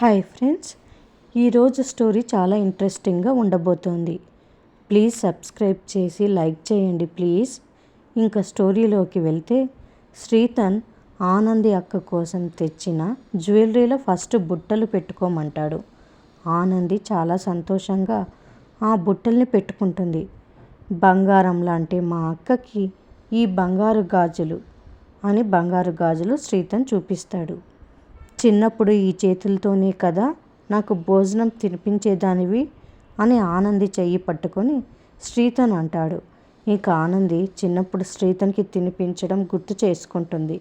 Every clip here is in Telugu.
హాయ్ ఫ్రెండ్స్ ఈరోజు స్టోరీ చాలా ఇంట్రెస్టింగ్గా ఉండబోతోంది. ప్లీజ్ సబ్స్క్రైబ్ చేసి లైక్ చేయండి ప్లీజ్. ఇంకా స్టోరీలోకి వెళ్తే శ్రీతన్ ఆనంది అక్క కోసం తెచ్చిన జ్యువెలరీలో ఫస్ట్ బుట్టలు పెట్టుకోమంటాడు. ఆనంది చాలా సంతోషంగా ఆ బుట్టల్ని పెట్టుకుంటుంది. బంగారం లాంటి మా అక్కకి ఈ బంగారు గాజులు అని బంగారు గాజులు శ్రీతన్ చూపిస్తాడు. చిన్నప్పుడు ఈ చేతులతోనే కదా నాకు భోజనం తినిపించేదానివి అని ఆనంది చెయ్యి పట్టుకొని శ్రీతన్ అంటాడు. ఇంకా ఆనంది చిన్నప్పుడు శ్రీతన్కి తినిపించడం గుర్తు చేసుకుంటుంది.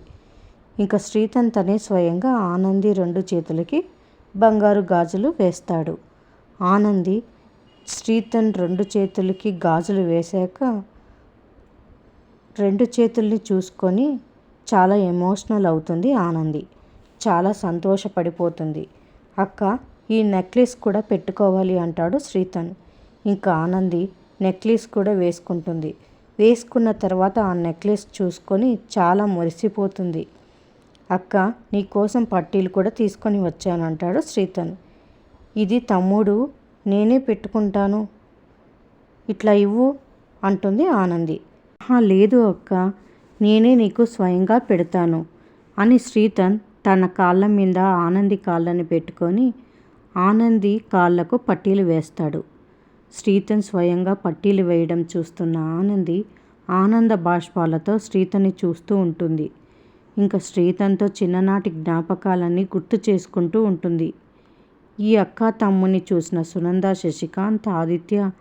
ఇంకా శ్రీతన్ తనే స్వయంగా ఆనంది రెండు చేతులకి బంగారు గాజులు వేస్తాడు. ఆనంది శ్రీతన్ రెండు చేతులకి గాజులు వేశాక రెండు చేతుల్ని చూసుకొని చాలా ఎమోషనల్ అవుతుంది ఆనంది. చాలా సంతోషపడిపోతుంది. అక్క ఈ నెక్లెస్ కూడా పెట్టుకోవాలి అంటాడు శ్రీతన్. ఇంకా ఆనంది నెక్లెస్ కూడా వేసుకుంటుంది. వేసుకున్న తర్వాత ఆ నెక్లెస్ చూసుకొని చాలా మురిసిపోతుంది. అక్క నీ కోసం పట్టీలు కూడా తీసుకొని వచ్చానంటాడు శ్రీతన్. ఇది తమ్ముడు నేనే పెట్టుకుంటాను. ఇట్లా ఇవ్వు అంటుంది ఆనంది. లేదు అక్క నేనే నీకు స్వయంగా పెడతాను అని శ్రీతన్ తన కాళ్ళ మీద ఆనంది కాళ్ళని పెట్టుకొని ఆనంది కాళ్ళకు పట్టీలు వేస్తాడు. శ్రీతన్ స్వయంగా పట్టీలు వేయడం చూస్తున్న ఆనంది ఆనంద బాష్పాలతో శ్రీతని చూస్తూ ఉంటుంది. ఇంకా శ్రీతన్తో చిన్ననాటి జ్ఞాపకాలన్నీ గుర్తు చేసుకుంటూ ఉంటుంది. ఈ అక్క తమ్ముని చూసిన సునంద శశికాంత్ ఆదిత్య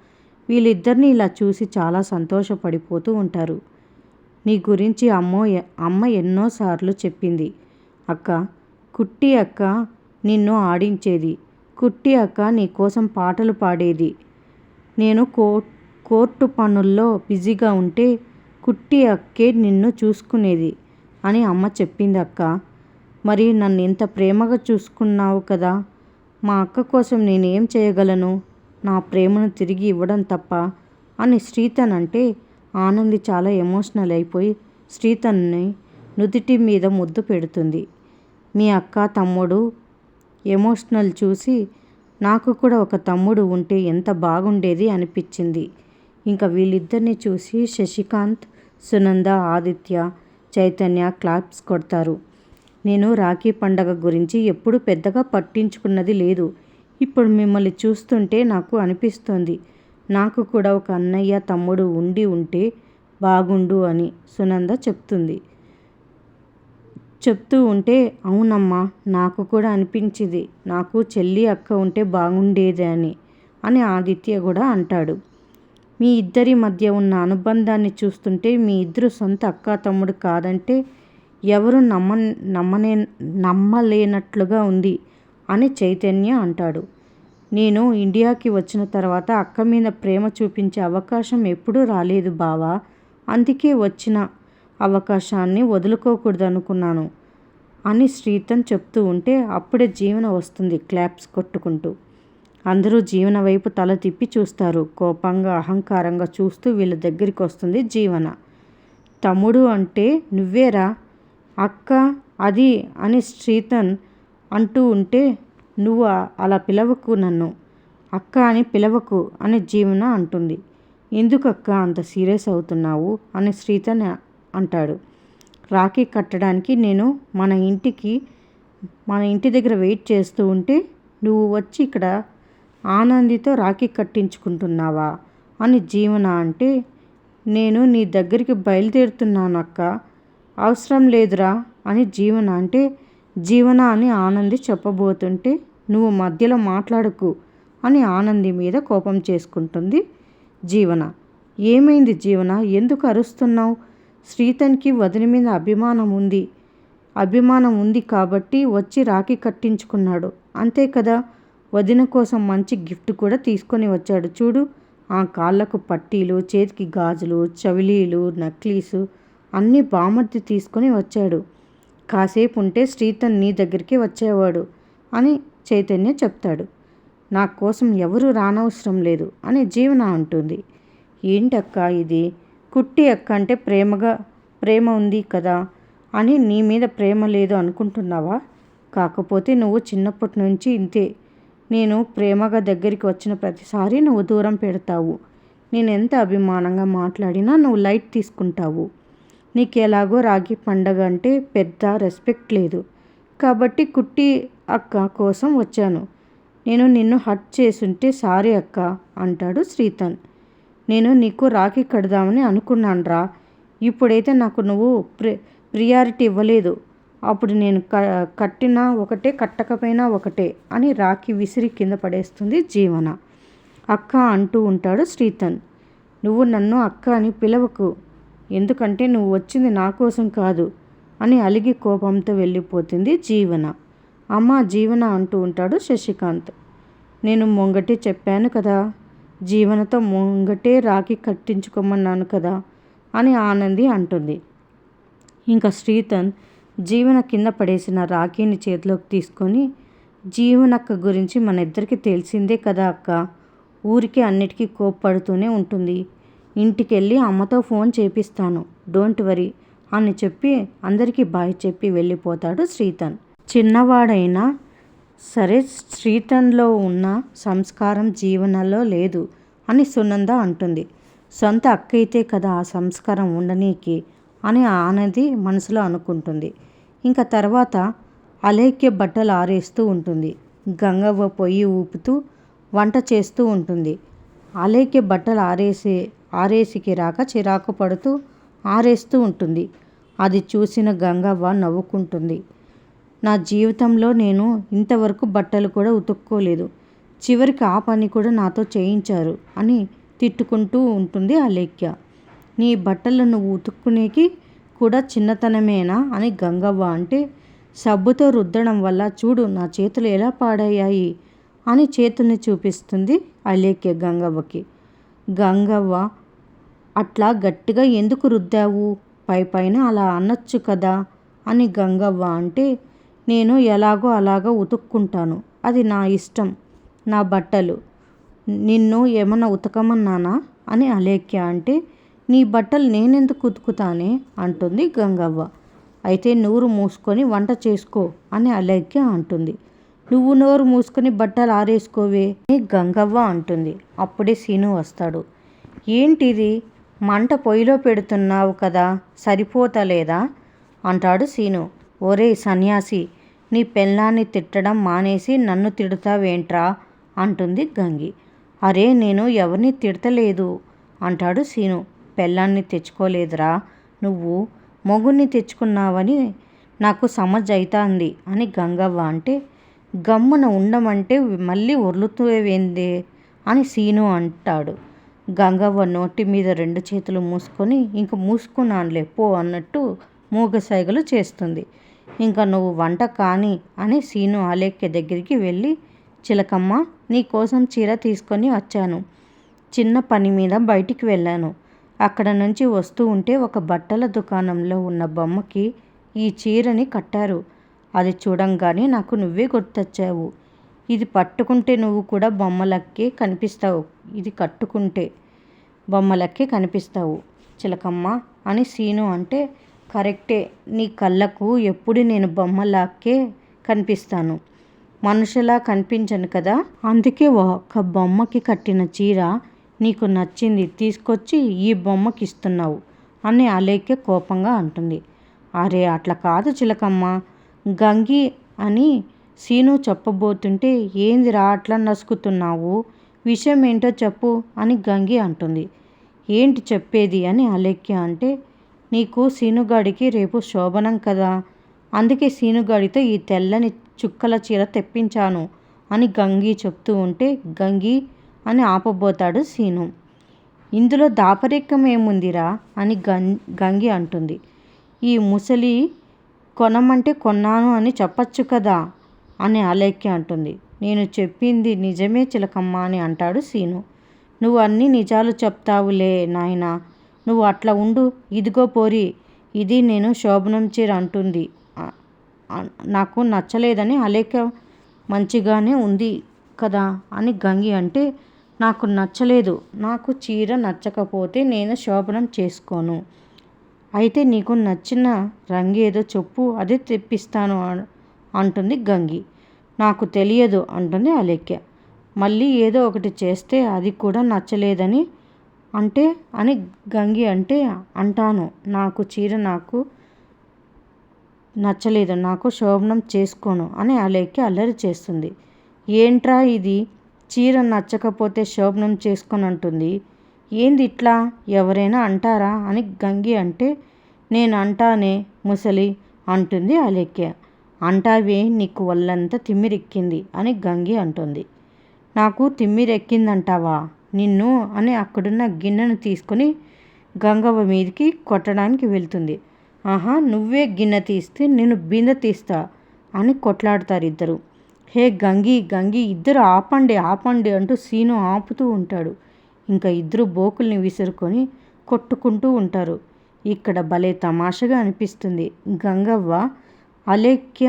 వీళ్ళిద్దరిని ఇలా చూసి చాలా సంతోషపడిపోతూ ఉంటారు. నీ గురించి అమ్మో అమ్మ ఎన్నోసార్లు చెప్పింది. అక్క కుట్టి అక్క నిన్ను ఆడించేది. కుట్టి అక్క నీ కోసం పాటలు పాడేది. నేను కో కోర్టు పనుల్లో బిజీగా ఉంటే కుట్టి అక్కే నిన్ను చూసుకునేది అని అమ్మ చెప్పింది అక్క. మరి నన్ను ఇంత ప్రేమగా చూసుకున్నావు కదా మా అక్క కోసం నేనేం చేయగలను? నా ప్రేమను తిరిగి ఇవ్వడం తప్ప అని శ్రీతన్ అంటే ఆనంది చాలా ఎమోషనల్ అయిపోయి శ్రీతన్ని నుదిటి మీద ముద్దు పెడుతుంది. మీ అక్క తమ్ముడు ఎమోషనల్ చూసి నాకు కూడా ఒక తమ్ముడు ఉంటే ఎంత బాగుండేది అనిపించింది. ఇంకా వీళ్ళిద్దరిని చూసి శశికాంత్ సునంద ఆదిత్య చైతన్య క్లాప్స్ కొడతారు. నేను రాఖీ పండగ గురించి ఎప్పుడు పెద్దగా పట్టించుకున్నది లేదు. ఇప్పుడు మిమ్మల్ని చూస్తుంటే నాకు అనిపిస్తోంది. నాకు కూడా ఒక అన్నయ్య తమ్ముడు ఉండి ఉంటే బాగుండు అని సునంద చెప్తుంది. చెప్తూ ఉంటే అవునమ్మా నాకు కూడా అనిపించింది. నాకు చెల్లి అక్క ఉంటే బాగుండేది అని అని ఆదిత్య కూడా అంటాడు. మీ ఇద్దరి మధ్య ఉన్న అనుబంధాన్ని చూస్తుంటే మీ ఇద్దరు సొంత అక్క తమ్ముడు కాదంటే ఎవరు నమ్మ నమ్మనే నమ్మలేనట్లుగా ఉంది అని చైతన్య అంటాడు. నేను ఇండియాకి వచ్చిన తర్వాత అక్క మీద ప్రేమ చూపించే అవకాశం ఎప్పుడూ రాలేదు బావా. అందుకే వచ్చిన అవకాశాన్ని వదులుకోకూడదు అనుకున్నాను అని శ్రీతన్ చెప్తూ ఉంటే అప్పుడే జీవన వస్తుంది క్లాప్స్ కొట్టుకుంటూ. అందరూ జీవన వైపు తల తిప్పి చూస్తారు. కోపంగా అహంకారంగా చూస్తూ వీళ్ళ దగ్గరికి వస్తుంది జీవన. తమ్ముడు అంటే నువ్వేరా? అక్క అది అని శ్రీతన్ అంటూ ఉంటే నువ్వు అలా పిలవకు నన్ను. అక్క అని పిలవకు అని జీవన అంటుంది. ఎందుకక్క అంత సీరియస్ అవుతున్నావు? అని శ్రీతన్ అంటాడు. రాఖీ కట్టడానికి నేను మన ఇంటికి మన ఇంటి దగ్గర వెయిట్ చేస్తూ ఉంటే నువ్వు వచ్చి ఇక్కడ ఆనందితో రాఖీ కట్టించుకుంటున్నావా? అని జీవన అంటే నేను నీ దగ్గరికి బయలుదేరుతున్నాను అక్క. అవసరం లేదురా అని జీవన అంటే జీవన అని ఆనంది చెప్పబోతుంటే నువ్వు మధ్యలో మాట్లాడకు అని ఆనంది మీద కోపం చేసుకుంటుంది జీవన. ఏమైంది జీవన? ఎందుకు అరుస్తున్నావు? శ్రీతన్కి వదిన మీద అభిమానం ఉంది. అభిమానం ఉంది కాబట్టి వచ్చి రాఖీ కట్టించుకున్నాడు. అంతే కదా? వదిన కోసం మంచి గిఫ్ట్ కూడా తీసుకొని వచ్చాడు. చూడు ఆ కాళ్ళకు పట్టీలు చేతికి గాజులు చవిలీలు నక్లీసు అన్నీ బామర్ది తీసుకొని వచ్చాడు. కాసేపు ఉంటే శ్రీతన్ నీ దగ్గరికి వచ్చేవాడు అని చైతన్య చెప్తాడు. నా కోసం ఎవరు రానవసరం లేదు అని జీవన అంటుంది. ఏంటక్క ఇది? కుట్టి అక్క అంటే ప్రేమగా ప్రేమ ఉంది కదా అని నీ మీద ప్రేమ లేదు అనుకుంటున్నావా? కాకపోతే నువ్వు చిన్నప్పటి నుంచి ఇంతే. నేను ప్రేమగా దగ్గరికి వచ్చిన ప్రతిసారి నువ్వు దూరం పెడతావు. నేను ఎంత అభిమానంగా మాట్లాడినా నువ్వు లైట్ తీసుకుంటావు. నీకు ఎలాగో రాగి పండగ అంటే పెద్ద రెస్పెక్ట్ లేదు. కాబట్టి కుట్టి అక్క కోసం వచ్చాను. నేను నిన్ను హట్ చేసుంటే సారీ అక్క అంటాడు శ్రీతన్. నేను నీకు రాఖీ కడదామని అనుకున్నాను రా ఇప్పుడైతే నాకు నువ్వు ప్రి ప్రియారిటీ ఇవ్వలేదు. అప్పుడు నేను క కట్టినా ఒకటే కట్టకపోయినా ఒకటే అని రాఖీ విసిరి కింద పడేస్తుంది జీవన. అక్క అంటూ ఉంటాడు శ్రీతన్. నువ్వు నన్ను అక్క అని పిలవకు. ఎందుకంటే నువ్వు వచ్చింది నా కోసం కాదు అని అలిగి కోపంతో వెళ్ళిపోతుంది జీవన. అమ్మ జీవన అంటూ ఉంటాడు శశికాంత్. నేను మొంగటి చెప్పాను కదా. జీవనతో ముంగటే రాఖీ కట్టించుకోమన్నాను కదా అని ఆనంది అంటుంది. ఇంకా శ్రీతన్ జీవన కింద పడేసిన రాఖీని చేతిలోకి తీసుకొని జీవనక్క గురించి మన ఇద్దరికి తెలిసిందే కదా అక్క? ఊరికి అన్నిటికీ కోప్పడుతూనే ఉంటుంది. ఇంటికి వెళ్ళి అమ్మతో ఫోన్ చేపిస్తాను. డోంట్ వరీ అని చెప్పి అందరికీ బాయ్ చెప్పి వెళ్ళిపోతాడు శ్రీతన్. చిన్నవాడైనా సరే స్ట్రీటన్లో ఉన్న సంస్కారం జీవనలో లేదు అని సునంద అంటుంది. సొంత అక్కయితే కదా ఆ సంస్కారం ఉండనీకి అని ఆనది మనసులో అనుకుంటుంది. ఇంకా తర్వాత అలేఖ్య బట్టలు ఆరేస్తూ ఉంటుంది. గంగవ్వ పొయ్యి ఊపుతూ వంట చేస్తూ ఉంటుంది. అలేఖ్య బట్టలు ఆరేసే ఆరేసికి రాక చిరాకు పడుతూ ఆరేస్తూ ఉంటుంది. అది చూసిన గంగవ్వ నవ్వుకుంటుంది. నా జీవితంలో నేను ఇంతవరకు బట్టలు కూడా ఉతుక్కోలేదు. చివరికి ఆ పని కూడా నాతో చేయించారు అని తిట్టుకుంటూ ఉంటుంది అలేఖ్య. నీ బట్టలు నువ్వు ఉతుక్కునేకి కూడా చిన్నతనమేనా అని గంగవ్వ అంటే సబ్బుతో రుద్దడం వల్ల చూడు నా చేతులు ఎలా పాడయ్యాయి అని చేతుల్ని చూపిస్తుంది అలేఖ్య గంగవ్వకి. గంగవ్వ అట్లా గట్టిగా ఎందుకు రుద్దావు? పై పైన అలా అనొచ్చు కదా అని గంగవ్వ అంటే నేను ఎలాగో అలాగో ఉతుక్కుంటాను. అది నా ఇష్టం నా బట్టలు. నిన్ను ఏమన్నా ఉతకమన్నానా? అని అలేఖ్య అంటే నీ బట్టలు నేనెందుకు ఉతుకుతానే? అంటుంది గంగవ్వ. అయితే నూరు మూసుకొని వంట చేసుకో అని అలేఖ్య అంటుంది. నువ్వు నోరు మూసుకొని బట్టలు ఆరేసుకోవే అని గంగవ్వ అంటుంది. అప్పుడే సీను వస్తాడు. ఏంటిది? మంట పొయ్యిలో పెడుతున్నావు కదా సరిపోతలేదా? అంటాడు సీను. ఒరే సన్యాసి నీ పెళ్ళాన్ని తిట్టడం మానేసి నన్ను తిడతావేంట్రా? అంటుంది గంగి. అరే నేను ఎవరిని తిడతలేదు? అంటాడు సీను. పెళ్ళాన్ని తెచ్చుకోలేదురా. నువ్వు మొగుణ్ణి తెచ్చుకున్నావని నాకు సమజ్ అవుతాంది అని గంగవ్వ అంటే గమ్మున ఉండమంటే మళ్ళీ ఉర్లుతూవేందే అని సీను అంటాడు. గంగవ్వ నోటి మీద రెండు చేతులు మూసుకొని ఇంక మూసుకున్నానులే పో అన్నట్టు మూగసైగలు చేస్తుంది. ఇంకా నువ్వు వంట కాని అని సీను ఆలేఖ్య దగ్గరికి వెళ్ళి చిలకమ్మ నీకోసం చీర తీసుకొని వచ్చాను. చిన్న పని మీద బయటికి వెళ్ళాను. అక్కడ నుంచి వస్తూ ఉంటే ఒక బట్టల దుకాణంలో ఉన్న బొమ్మకి ఈ చీరని కట్టారు. అది చూడంగానే నాకు నువ్వే గుర్తొచ్చావు. ఇది పట్టుకుంటే నువ్వు కూడా బొమ్మలకే కనిపిస్తావు. ఇది కట్టుకుంటే బొమ్మలకే కనిపిస్తావు. చిలకమ్మ అని సీను అంటే కరెక్టే. నీ కళ్ళకు ఎప్పుడు నేను బొమ్మలాకే కనిపిస్తాను. మనుషులా కనిపించను కదా? అందుకే ఒక బొమ్మకి కట్టిన చీర నీకు నచ్చింది తీసుకొచ్చి ఈ బొమ్మకి ఇస్తున్నావు అని అలేఖ్య కోపంగా అంటుంది. అరే అట్లా కాదు చిలకమ్మ. గంగి అని సీను చెప్పబోతుంటే ఏందిరా అట్లా నసుకుతున్నావు? విషయం ఏంటో చెప్పు అని గంగి అంటుంది. ఏంటి చెప్పేది అని అలేఖ్య అంటే నీకు సీనుగాడికి రేపు శోభనం కదా? అందుకే సీనుగాడితో ఈ తెల్లని చుక్కల చీర తెప్పించాను అని గంగి చెప్తూ ఉంటే గంగి అని ఆపబోతాడు సీను. ఇందులో దాపరికం ఏముందిరా అని గం గంగి అంటుంది. ఈ ముసలి కొనమంటే కొన్నాను అని చెప్పచ్చు కదా? అని అలేఖ్య అంటుంది. నేను చెప్పింది నిజమే చిలకమ్మ అని అంటాడు సీను. నువ్వు అన్ని నిజాలు చెప్తావులే నాయనా. నువ్వు అట్లా ఉండు. ఇదిగో పోరి ఇది నేను శోభనం చీర అంటుంది. నాకు నచ్చలేదని అలేఖ్య మంచిగానే ఉంది కదా అని గంగి అంటే నాకు నచ్చలేదు. నాకు చీర నచ్చకపోతే నేను శోభనం చేసుకోను. అయితే నీకు నచ్చిన రంగు ఏదో చెప్పు అదే తెప్పిస్తాను అంటుంది గంగి. నాకు తెలియదు అంటుంది అలేఖ్య. మళ్ళీ ఏదో ఒకటి చేస్తే అది కూడా నచ్చలేదని అంటే అని గంగి అంటే అంటాను. నాకు చీర నాకు నచ్చలేదు నాకు శోభనం చేసుకోను అని అలేఖ్య అల్లరి చేస్తుంది. ఏంట్రా ఇది? చీర నచ్చకపోతే శోభనం చేసుకొని అంటుంది ఏంది ఇట్లా? ఎవరైనా అంటారా? అని గంగి అంటే నేను అంటానే ముసలి అంటుంది అలేఖ్య. అంటావే నీకు వల్లంతా తిమ్మిరెక్కింది అని గంగి అంటుంది. నాకు తిమ్మిరెక్కిందంటావా? నిన్ను అని అక్కడున్న గిన్నెను తీసుకుని గంగవ్వ మీదికి కొట్టడానికి వెళ్తుంది. ఆహా నువ్వే గిన్నె తీస్తే నేను బిందె తీస్తా అని కొట్లాడతారు ఇద్దరు. హే గంగి గంగి ఇద్దరు ఆపండి ఆపండి అంటూ సీను ఆపుతూ ఉంటాడు. ఇంకా ఇద్దరు బోకుల్ని విసురుకొని కొట్టుకుంటూ ఉంటారు. ఇక్కడ భలే తమాషగా అనిపిస్తుంది. గంగవ్వ అలేఖ్య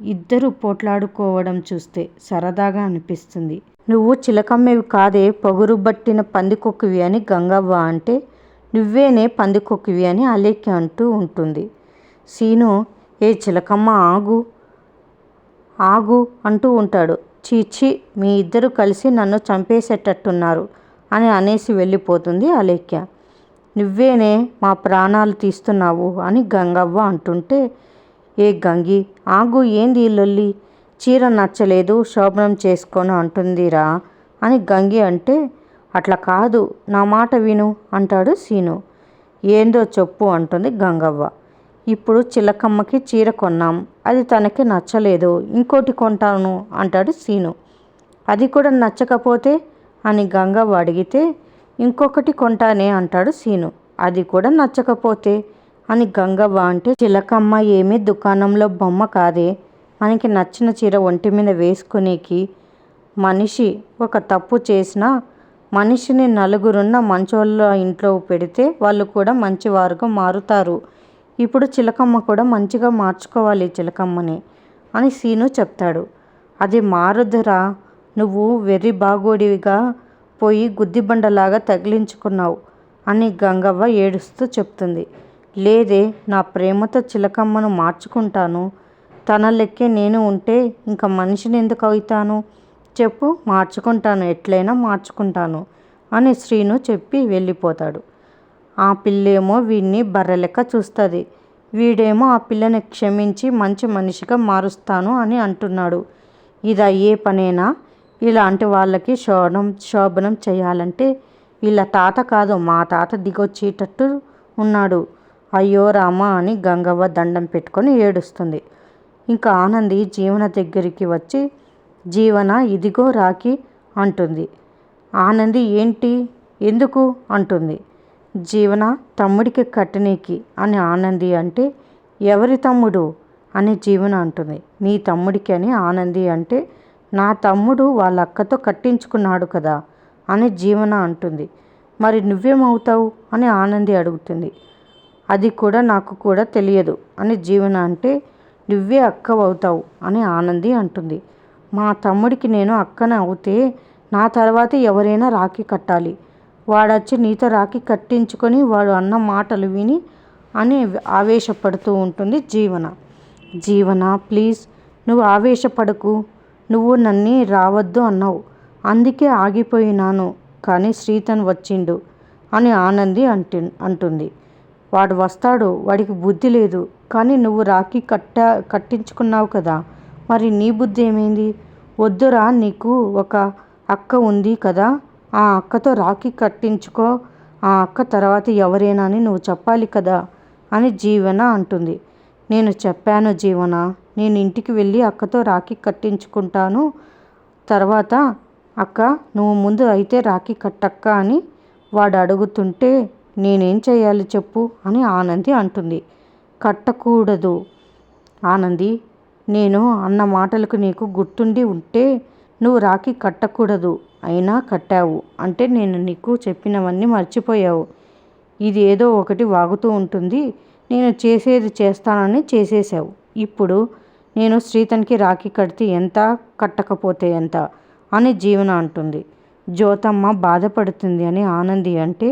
ఇద్దరు పోట్లాడుకోవడం చూస్తే సరదాగా అనిపిస్తుంది. నువ్వు చిలకమ్మేవి కాదే పొగురు పందికొక్కివి అని గంగవ్వ అంటే నువ్వేనే పందికొక్కివి అని అలేఖ్య అంటూ ఉంటుంది. సీను ఏ చిలకమ్మ ఆగు ఆగు అంటూ ఉంటాడు. చీచి మీ ఇద్దరు కలిసి నన్ను చంపేసేటట్టున్నారు అని అనేసి వెళ్ళిపోతుంది అలేఖ్య. నువ్వేనే మా ప్రాణాలు తీస్తున్నావు అని గంగవ్వ అంటుంటే ఏ గంగి ఆగు ఏంది లొల్లి? చీర నచ్చలేదు శోభనం చేసుకోను అంటుందిరా. అని గంగి అంటే అట్లా కాదు నా మాట విను అంటాడు సీను. ఏందో చెప్పు అంటుంది గంగవ్వ. ఇప్పుడు చిలకమ్మకి చీర కొన్నాం అది తనకి నచ్చలేదు ఇంకోటి కొంటాను అంటాడు సీను. అది కూడా నచ్చకపోతే అని గంగవ్వ అడిగితే ఇంకొకటి కొంటానే అంటాడు సీను. అది కూడా నచ్చకపోతే అని గంగవ్వ అంటే చిలకమ్మ ఏమీ దుకాణంలో బొమ్మ కాదే మనకి నచ్చిన చీర ఒంటి మీద వేసుకునేకి మనిషి ఒక తప్పు చేసినా మనిషిని నలుగురున్న మంచోళ్ళ ఇంట్లో పెడితే వాళ్ళు కూడా మంచివారుగా మారుతారు. ఇప్పుడు చిలకమ్మ కూడా మంచిగా మార్చుకోవాలి చిలకమ్మని అని సీను చెప్తాడు. అది మారుదురా నువ్వు వెర్రి బాగోడివిగా పోయి గుద్దిబండలాగా తగిలించుకున్నావు అని గంగవ్వ ఏడుస్తూ చెప్తుంది. లేదే నా ప్రేమతో చిలకమ్మను మార్చుకుంటాను తన లెక్కే నేను ఉంటే ఇంకా మనిషిని ఎందుకు అవుతాను? చెప్పు మార్చుకుంటాను ఎట్లయినా మార్చుకుంటాను అని శ్రీను చెప్పి వెళ్ళిపోతాడు. ఆ పిల్లేమో వీడిని బర్రెలెక్క చూస్తుంది. వీడేమో ఆ పిల్లని క్షమించి మంచి మనిషిగా మారుస్తాను అని అంటున్నాడు. ఇది అయ్యే పనేనా? ఇలాంటి వాళ్ళకి శోభనం శోభనం చేయాలంటే వీళ్ళ తాత కాదు మా తాత దిగొచ్చేటట్టు ఉన్నాడు. అయ్యో రామ అని గంగవ్వ దండం పెట్టుకొని ఏడుస్తుంది. ఇంకా ఆనంది జీవన దగ్గరికి వచ్చి జీవన ఇదిగో రాకి అంటుంది. ఆనంది ఏంటి? ఎందుకు? అంటుంది. జీవన తమ్ముడికి కట్టనీకి అని ఆనంది అంటే ఎవరి తమ్ముడు? అని జీవన అంటుంది. నీ తమ్ముడికి అని ఆనంది అంటే నా తమ్ముడు వాళ్ళ అక్కతో కట్టించుకున్నాడు కదా అని జీవన అంటుంది. మరి నువ్వేమవుతావు? అని ఆనంది అడుగుతుంది. అది కూడా నాకు కూడా తెలియదు అని జీవన అంటే నువ్వే అక్క అవుతావు అని ఆనంది అంటుంది. మా తమ్ముడికి నేను అక్కన అవుతే నా తర్వాత ఎవరైనా రాఖీ కట్టాలి. వాడొచ్చి నీతో రాఖీ కట్టించుకొని వాడు అన్న మాటలు విని అని ఆవేశపడుతూ ఉంటుంది జీవన. జీవన ప్లీజ్ నువ్వు ఆవేశపడకు. నువ్వు నన్ను రావద్దు అన్నావు. అందుకే ఆగిపోయినాను కానీ శ్రీతన్ వచ్చిండు అని ఆనంది అంటు అంటుంది. వాడు వస్తాడు వాడికి బుద్ధి లేదు. కానీ నువ్వు రాఖీ కట్ట కట్టించుకున్నావు కదా. మరి నీ బుద్ధి ఏమైంది? వద్దురా నీకు ఒక అక్క ఉంది కదా. ఆ అక్కతో రాఖీ కట్టించుకో. ఆ అక్క తర్వాత ఎవరైనా అని నువ్వు చెప్పాలి కదా అని జీవన అంటుంది. నేను చెప్పాను జీవన నేను ఇంటికి వెళ్ళి అక్కతో రాఖీ కట్టించుకుంటాను. తర్వాత అక్క నువ్వు ముందు అయితే రాఖీ కట్టక్క అని వాడు అడుగుతుంటే నేనేం చేయాలి చెప్పు అని ఆనంది అంటుంది. కట్టకూడదు. ఆనంది నేను అన్న మాటలకు నీకు గుర్తుండి ఉంటే నువ్వు రాఖీ కట్టకూడదు. అయినా కట్టావు. అంటే నేను నీకు చెప్పినవన్నీ మర్చిపోయావు. ఇది ఏదో ఒకటి వాగుతూ ఉంటుంది. నేను చేసేది చేస్తానని చేసేసావు ఇప్పుడు నేను శ్రీతన్కి రాఖీ కడితే ఎంత కట్టకపోతే ఎంత అని జీవన అంటుంది. జ్యోతమ్మ బాధపడుతుంది అని ఆనంది అంటే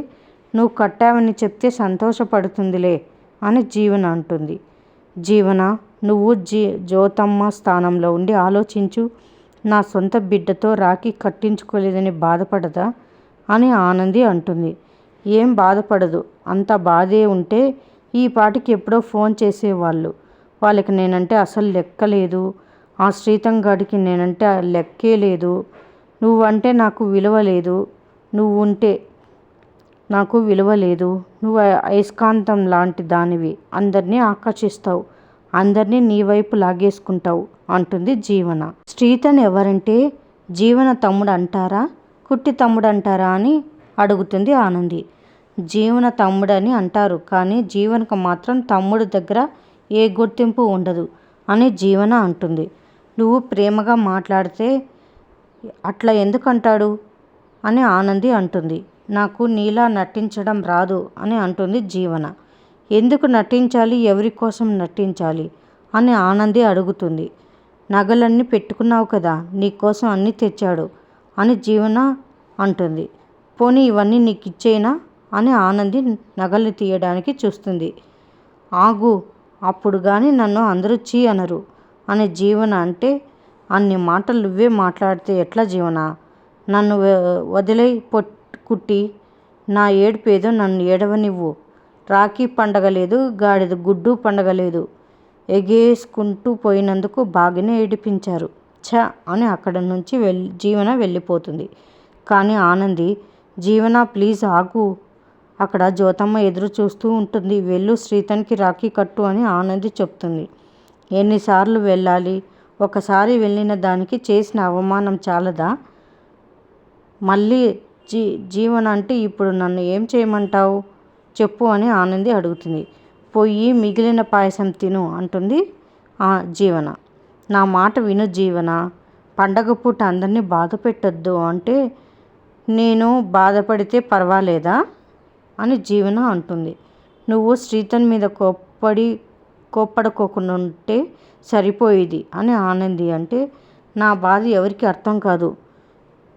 నువ్వు కట్టావని చెప్తే సంతోషపడుతుందిలే. అని జీవన అంటుంది. జీవన నువ్వు జీ జ్యోతమ్మ స్థానంలో ఉండి ఆలోచించు. నా సొంత బిడ్డతో రాఖీ కట్టించుకోలేదని బాధపడదా? అని ఆనంది అంటుంది. ఏం బాధపడదు. అంత బాధే ఉంటే ఈ పాటికి ఎప్పుడో ఫోన్ చేసేవాళ్ళు. వాళ్ళకి నేనంటే అసలు లెక్కలేదు ఆ శ్రీతం గాడికి నేనంటే లెక్కే లేదు. నువ్వంటే నాకు విలువ లేదు. నువ్వు ఉంటే నాకు విలువ లేదు. నువ్వు అయస్కాంతం లాంటి దానివి. అందరినీ ఆకర్షిస్తావు. అందరినీ నీ వైపు లాగేసుకుంటావు అంటుంది జీవన. శ్రీతన్ ఎవరంటే జీవన తమ్ముడు అంటారా కుట్టి తమ్ముడు అంటారా అని అడుగుతుంది ఆనంది. జీవన తమ్ముడని అంటారు కానీ జీవనకు మాత్రం తమ్ముడు దగ్గర ఏ గుర్తింపు ఉండదు అని జీవన అంటుంది. నువ్వు ప్రేమగా మాట్లాడితే అట్లా ఎందుకు అంటాడు అని ఆనంది అంటుంది. నాకు నీలా నటించడం రాదు అని అంటుంది జీవన. ఎందుకు నటించాలి? ఎవరి కోసం నటించాలి? అని ఆనంది అడుగుతుంది. నగలన్నీ పెట్టుకున్నావు కదా నీకోసం అన్నీ తెచ్చాడు అని జీవన అంటుంది. పోనీ ఇవన్నీ నీకు ఇచ్చేనా అని ఆనంది నగలు తీయడానికి చూస్తుంది. ఆగు అప్పుడు కానీ నన్ను అందరూ చీ అనరు అని జీవన అంటే అన్ని మాటలు నువ్వే మాట్లాడితే ఎట్లా జీవన? నన్ను వదిలే పొట్ కుట్టి నా ఏడుపు ఏదో నన్ను ఏడవనివ్వు. రాఖీ పండగ లేదు గాడిద గుడ్డు పండగ లేదు. ఎగేసుకుంటూ పోయినందుకు బాగానే ఏడిపించారు. ఛ! అని అక్కడ నుంచి వెళ్ళి జీవన వెళ్ళిపోతుంది. కానీ ఆనంది జీవన ప్లీజ్ ఆగు. అక్కడ జ్యోతమ్మ ఎదురు చూస్తూ ఉంటుంది. వెళ్ళు శ్రీతన్కి రాఖీ కట్టు అని ఆనంది చెప్తుంది. ఎన్నిసార్లు వెళ్ళాలి? ఒకసారి వెళ్ళిన దానికి చేసిన అవమానం చాలదా? మళ్ళీ జీ జీవన అంటే ఇప్పుడు నన్ను ఏం చేయమంటావు? చెప్పు అని ఆనంది అడుగుతుంది. పొయ్యి మిగిలిన పాయసం తిను అంటుంది ఆ జీవన. నా మాట విను జీవన. పండగ పూట అందరినీ బాధ పెట్టద్దు అంటే నేను బాధపడితే పర్వాలేదా? అని జీవన అంటుంది. నువ్వు శ్రీతన్ మీద కోప్పడి కోప్పడుకోకుండా ఉంటే సరిపోయేది అని ఆనంది అంటే నా బాధ ఎవరికి అర్థం కాదు.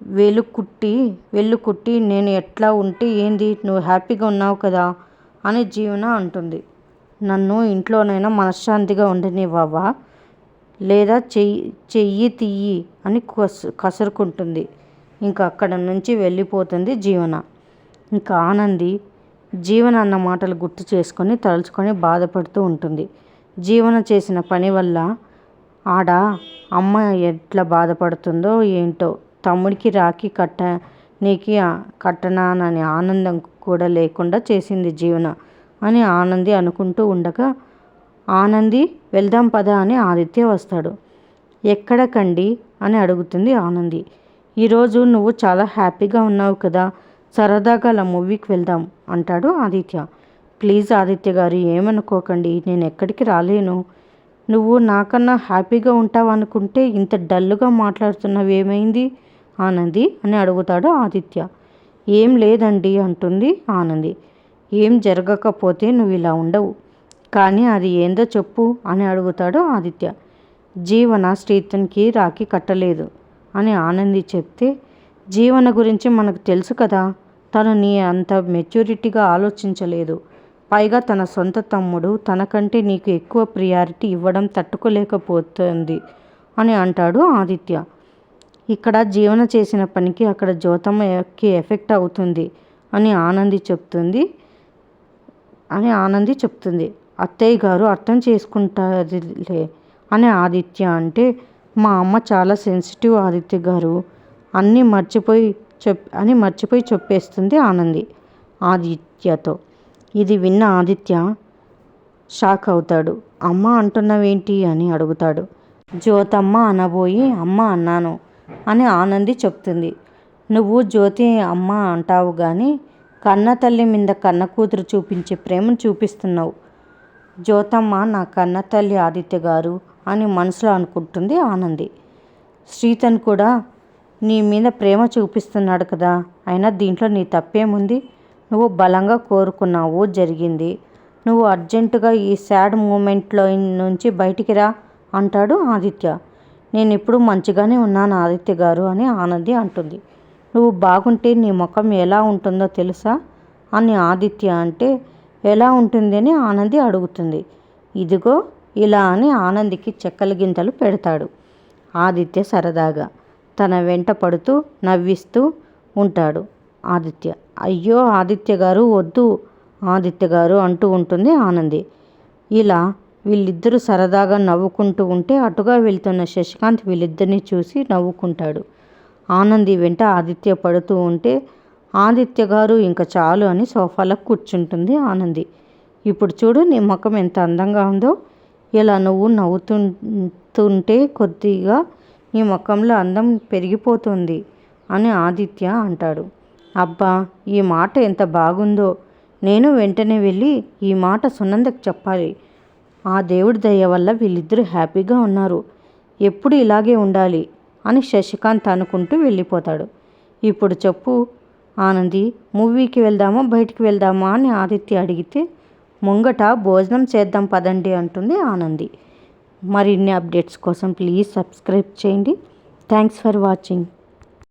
వెలుకుట్టి వెలుకుట్టి నేను ఎట్లా ఉంటే ఏంది? నువ్వు హ్యాపీగా ఉన్నావు కదా అని జీవన అంటుంది. నన్ను ఇంట్లోనైనా మనశ్శాంతిగా ఉండనివ్వవా? లేదా చెయ్యి చెయ్యి తీయి అని కసు కసురుకుంటుంది. ఇంకా అక్కడ నుంచి వెళ్ళిపోతుంది జీవన. ఇంకా ఆనంది జీవన అన్న మాటలు గుర్తు చేసుకొని తలుచుకొని బాధపడుతూ ఉంటుంది. జీవన చేసిన పని వల్ల ఆడ అమ్మ ఎట్లా బాధపడుతుందో ఏంటో తమ్ముడికి రాఖీ కట్ట నీకి కట్టనానని ఆనందం కూడా లేకుండా చేసింది జీవన అని ఆనంది అనుకుంటూ ఉండగా ఆనంది వెళ్దాం పదా అని ఆదిత్య వస్తాడు. ఎక్కడకండి అని అడుగుతుంది ఆనంది. ఈరోజు నువ్వు చాలా హ్యాపీగా ఉన్నావు కదా సరదాగా అలా మూవీకి వెళ్దాం అంటాడు ఆదిత్య. ప్లీజ్ ఆదిత్య గారు ఏమనుకోకండి నేను ఎక్కడికి రాలేను. నువ్వు నాకన్నా హ్యాపీగా ఉంటావు అనుకుంటే ఇంత డల్గా మాట్లాడుతున్నావు ఏమైంది ఆనంది అని అడుగుతాడు ఆదిత్య. ఏం లేదండి అంటుంది ఆనంది. ఏం జరగకపోతే నువ్వు ఇలా ఉండవు. కానీ అది ఏందో చెప్పు అని అడుగుతాడు ఆదిత్య. జీవన శ్రీతన్కి రాఖీ కట్టలేదు అని ఆనంది చెప్తే జీవన గురించి మనకు తెలుసు కదా. తను నీ అంత మెచ్యూరిటీగా ఆలోచించలేదు. పైగా తన సొంత తమ్ముడు తనకంటే నీకు ఎక్కువ ప్రియారిటీ ఇవ్వడం తట్టుకోలేకపోతుంది అని అంటాడు ఆదిత్య. ఇక్కడ జీవన చేసిన పనికి అక్కడ జ్యోతమ్మకి ఎఫెక్ట్ అవుతుంది అని ఆనంది చెప్తుంది. అని ఆనంది చెప్తుంది. అత్తయ్య గారు అర్థం చేసుకుంటారులే అని ఆదిత్య అంటే మా అమ్మ చాలా సెన్సిటివ్ ఆదిత్య గారు. అన్నీ మర్చిపోయి చెప్ అని మర్చిపోయి చెప్పేస్తుంది ఆనంది ఆదిత్యతో. ఇది విన్న ఆదిత్య షాక్ అవుతాడు. అమ్మ అంటున్నావేంటి అని అడుగుతాడు. జ్యోతమ్మ అనబోయి అమ్మ అన్నాను. అని ఆనంది చెప్తుంది. నువ్వు జ్యోతి అమ్మ అంటావు కానీ కన్న తల్లి మీద కన్న కూతురు చూపించే ప్రేమను చూపిస్తున్నావు. జ్యోతమ్మ నా కన్న తల్లి ఆదిత్య గారు అని మనసులో అనుకుంటుంది ఆనంది. శ్రీతన్ కూడా నీ మీద ప్రేమ చూపిస్తున్నాడు కదా అయినా దీంట్లో నీ తప్పేముంది? నువ్వు బలంగా కోరుకున్నావు జరిగింది. నువ్వు అర్జెంటుగా ఈ సాడ్ మూమెంట్లో నుంచి బయటికి రా అంటాడు ఆదిత్య. నేను ఇప్పుడు మంచిగానే ఉన్నాను ఆదిత్య గారు అని ఆనంది అంటుంది. నువ్వు బాగుంటే నీ ముఖం ఎలా ఉంటుందో తెలుసా? అని ఆదిత్య అంటే ఎలా ఉంటుంది అని ఆనంది అడుగుతుంది. ఇదిగో ఇలా అని ఆనందికి చెక్కల గింతలు పెడతాడు. ఆదిత్య సరదాగా తన వెంట పడుతూ నవ్విస్తూ ఉంటాడు. ఆదిత్య అయ్యో ఆదిత్య గారు వద్దు ఆదిత్య గారు అంటూ ఉంటుంది ఆనంది. ఇలా వీళ్ళిద్దరూ సరదాగా నవ్వుకుంటూ ఉంటే అటుగా వెళ్తున్న శశికాంత్ వీళ్ళిద్దరిని చూసి నవ్వుకుంటాడు. ఆనంది వెంట ఆదిత్య పడుతూ ఉంటే ఆదిత్య గారు ఇంకా చాలు అని సోఫాలో కూర్చుంటుంది ఆనంది. ఇప్పుడు చూడు నీ ముఖం ఎంత అందంగా ఉందో. ఇలా నువ్వు నవ్వుతుంటే కొద్దిగా నీ ముఖంలో అందం పెరిగిపోతుంది అని ఆదిత్య అంటాడు. అబ్బా ఈ మాట ఎంత బాగుందో. నేను వెంటనే వెళ్ళి ఈ మాట సునందకు చెప్పాలి. ఆ దేవుడి దయ వల్ల వీళ్ళిద్దరూ హ్యాపీగా ఉన్నారు. ఎప్పుడు ఇలాగే ఉండాలి అని శశికాంత్ అనుకుంటూ వెళ్ళిపోతాడు. ఇప్పుడు చెప్పు ఆనంది మూవీకి వెళ్దామా బయటికి వెళ్దామా అని ఆదిత్య అడిగితే ముంగట భోజనం చేద్దాం పదండి అంటుంది ఆనంది. మరిన్ని అప్డేట్స్ కోసం ప్లీజ్ సబ్స్క్రైబ్ చేయండి. Thanks for watching.